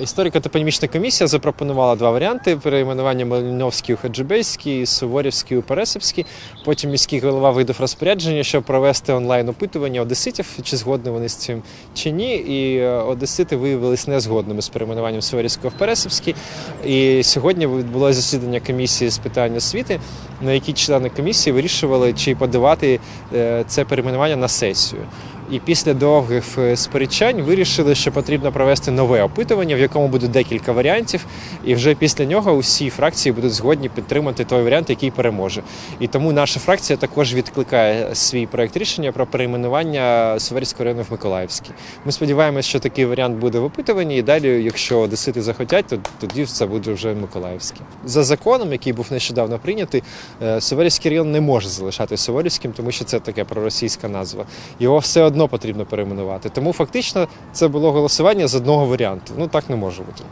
Історико-топонімічна комісія запропонувала два варіанти: перейменування Малиновський у Хаджибейський, Суворівський у Пересипський. Потім міський голова видав розпорядження, щоб провести онлайн опитування одеситів, чи згодні вони з цим чи ні. І е, одесити виявилися незгодними з перейменуванням Суворівського в Пересипський. І сьогодні відбулося засідання комісії з питань освіти, на якій члени комісії вирішували, чи подавати е, це перейменування на сесію. І після довгих е, сперечань вирішили, що потрібно провести нове опитування, в якому буде декілька варіантів, і вже після нього усі фракції будуть згодні підтримати той варіант, який переможе. І тому наша фракція також відкликає свій проект рішення про перейменування Суверського району в Миколаївський. Ми сподіваємося, що такий варіант буде в опитуванні, і далі, якщо одесити захотять, то тоді це буде вже Миколаївський. За законом, який був нещодавно прийнятий, е, Суворівський район не може залишати Суворівським, тому що це таке проросійська назва. Його все одно потрібно перейменувати. Тому фактично це було голосування з одного варіанту. Ну так не може бути.